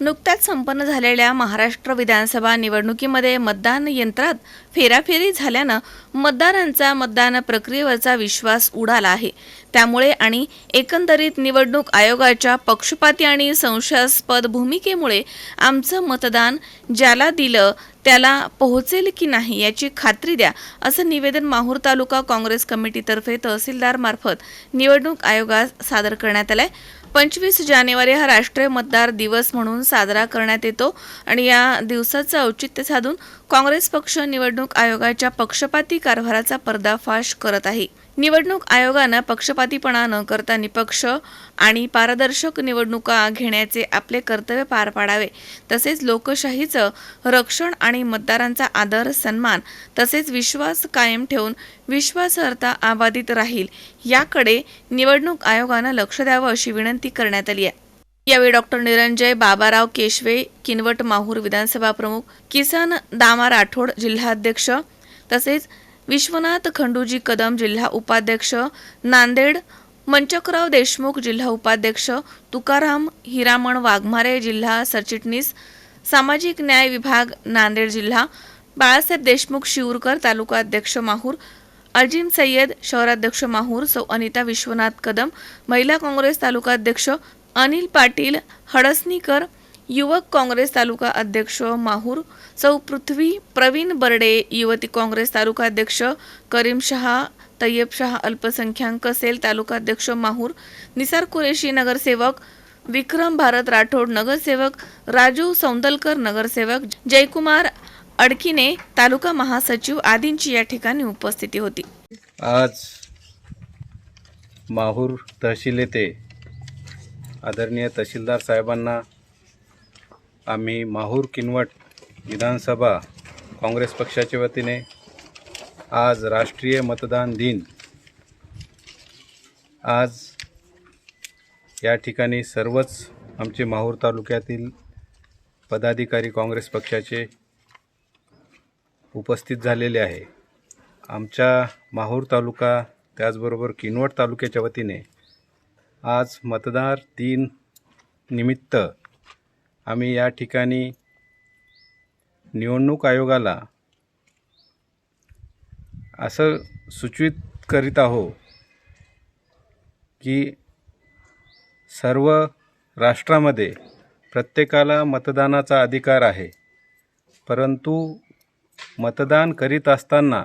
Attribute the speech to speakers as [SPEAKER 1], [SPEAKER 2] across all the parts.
[SPEAKER 1] नुकत्याच संपन्न झालेल्या महाराष्ट्र विधानसभा निवडणुकीमध्ये मतदान यंत्रात फेराफेरी झाल्यानं मतदारांचा मतदान प्रक्रियेवरचा विश्वास उडाला आहे. त्यामुळे आणि एकंदरीत निवडणूक आयोगाच्या पक्षपाती आणि संशयास्पद भूमिकेमुळे आमचं मतदान ज्याला दिलं त्याला पोहोचेल की नाही याची खात्री द्या असं निवेदन माहूर तालुका काँग्रेस कमिटीतर्फे तहसीलदार मार्फत निवडणूक आयोगास सादर करण्यात आलंय. पंचवीस जानेवारी हा राष्ट्रीय मतदार दिवस म्हणून साजरा करण्यात येतो आणि या दिवसाचं औचित्य साधून काँग्रेस पक्ष निवडणूक आयोगाच्या पक्षपाती कारभाराचा पर्दाफाश करत आहे. निवडणूक आयोगानं पक्षपातीपणा न करता निपक्ष आणि पारदर्शक निवडणुका घेण्याचे आपले कर्तव्य पार पाडावे. तसेच लोकशाहीचं रक्षण आणि मतदारांचा आदर सन्मान तसेच विश्वास कायम ठेवून विश्वासार्हता अबाधित राहील याकडे निवडणूक आयोगानं लक्ष द्यावं अशी विनंती करण्यात आली आहे. यावेळी डॉक्टर निरंजय बाबाराव केशवे किनवट माहूर विधानसभा प्रमुख किसन दामा राठोड जिल्हाध्यक्ष तसेच विश्वनाथ खंडूजी कदम जिल्हा उपाध्यक्ष नांदेड मंचकराव देशमुख जिल्हा उपाध्यक्ष तुकाराम हिरामण वाघमारे जिल्हा सरचिटणीस सामाजिक न्याय विभाग नांदेड जिल्हा बाळासाहेब देशमुख शिवरकर तालुका अध्यक्ष माहूर अजिम सय्यद शहराध्यक्ष माहूर सौ अनिता विश्वनाथ कदम महिला काँग्रेस तालुका अध्यक्ष अनिल पाटील हडसनीकर युवक काँग्रेस तालुका अध्यक्ष माहूर सौ पृथ्वी प्रवीण बर्डे युवती काँग्रेस तालुका अध्यक्ष करीम शहा तय्यब शहा अल्पसंख्याक सेल तालुका अध्यक्ष माहूर निसार कुरेशी नगरसेवक विक्रम भारत राठोड नगरसेवक राजू सौंदलकर नगरसेवक जयकुमार अडकिने तालुका महासचिव आदींची या ठिकाणी उपस्थिती होती.
[SPEAKER 2] आज माहूर तहसील येथे आदरणीय तहसीलदार साहेबांना आम्ही माहूर किनवट विधानसभा काँग्रेस पक्षाच्या वतीने आज राष्ट्रीय मतदान दिन आज या ठिकाणी सर्वच आमचे माहूर तालुक्यातील पदाधिकारी काँग्रेस पक्षाचे उपस्थित झालेले आहे. आमच्या माहूर तालुका त्याचबरोबर किनवट तालुक्याच्या वतीने आज मतदार दिन निमित्त आम्ही या ठिकाणी निवडणूक आयोगाला असं सूचित करीत आहो की सर्व राष्ट्रामध्ये प्रत्येकाला मतदानाचा अधिकार आहे. परंतु मतदान करीत असताना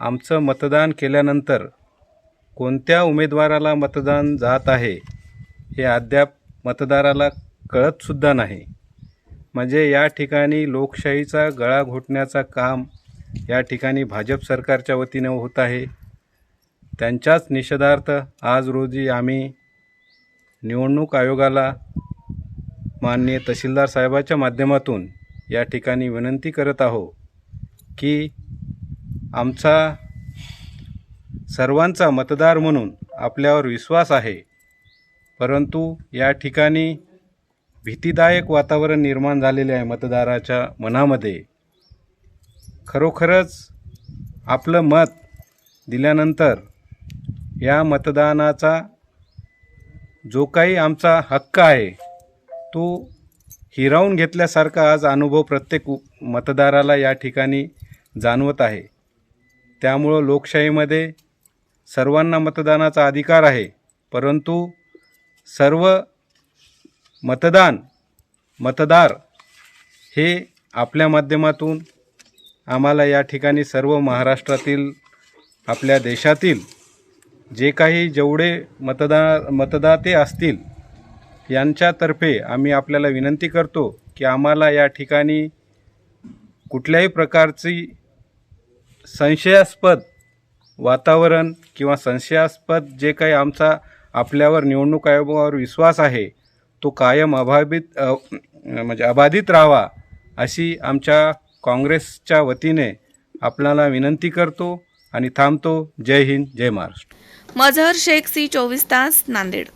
[SPEAKER 2] आमचं मतदान केल्यानंतर कोणत्या उमेदवाराला मतदान जात आहे हे अद्याप मतदाराला कळतसुद्धा नाही. म्हणजे या ठिकाणी लोकशाहीचा गळा घोटण्याचा काम या ठिकाणी भाजप सरकारच्या वतीनं होत आहे. त्यांच्याच निषेधार्थ आज रोजी आम्ही निवडणूक आयोगाला माननीय तहसीलदार साहेबाच्या माध्यमातून या ठिकाणी विनंती करत आहो की आमचा सर्वांचा मतदार म्हणून आपल्यावर विश्वास आहे. परंतु या ठिकाणी भीतीदायक वातावरण निर्माण झालेले आहे मतदाराच्या मनामध्ये. खरोखरच आपलं मत दिल्यानंतर या मतदानाचा जो काही आमचा हक्क आहे तो हिरावून घेतल्यासारखा आज अनुभव प्रत्येक मतदाराला या ठिकाणी जाणवत आहे. त्यामुळं लोकशाहीमध्ये सर्वांना मतदानाचा अधिकार आहे. परंतु सर्व मतदान मतदार हे आपल्या माध्यमातून आम्हाला या ठिकाणी सर्व महाराष्ट्रातील आपल्या देशातील जे काही जेवढे मतदा मतदाते असतील यांच्यातर्फे आम्ही आपल्याला विनंती करतो की आम्हाला या ठिकाणी कुठल्याही प्रकारची संशयास्पद वातावरण किंवा संशयास्पद जे काही आमचा आपल्यावर निवडणूक आयोगावर विश्वास आहे तो कायम अभावित म्हणजे अबाधित राहावा अशी आमच्या काँग्रेसच्या वतीने आपल्याला विनंती करतो आणि थांबतो. जय हिंद जय महाराष्ट्र.
[SPEAKER 1] मझहर शेख सी चोवीस तास नांदेड.